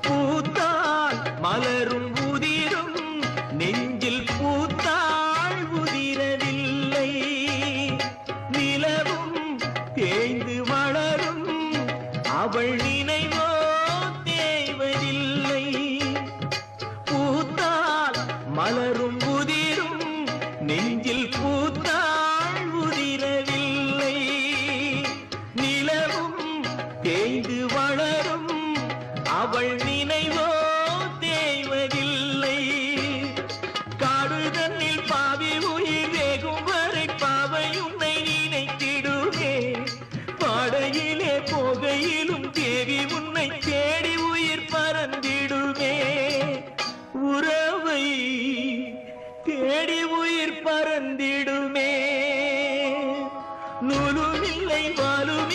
பூத்தால் மலரும் உதிரும் நெஞ்சில் பூத்தால் உதிரவில்லை. நிலவும் தேய்ந்து வளரும் அவள் நினைவோ தேவதில்லை பூத்தால் மலரும் உதிரும் நெஞ்சில் பூத்தாள் உதிரவில்லை. நிலவும் தேய்ந்து வளரும் அவள் நினைவோ தேய்வதில்லை. காடு தன்னில் பாவி உயிர் வேகும் வரை பாவை உன்னை நினைத்திடுவே பாடையிலே போகையிலும் தேவி உன்னை தேடி உயிர் பறந்திடுமே. உறவை தேடி உயிர் பறந்திடுமே. நூலும் இல்லை வாலும்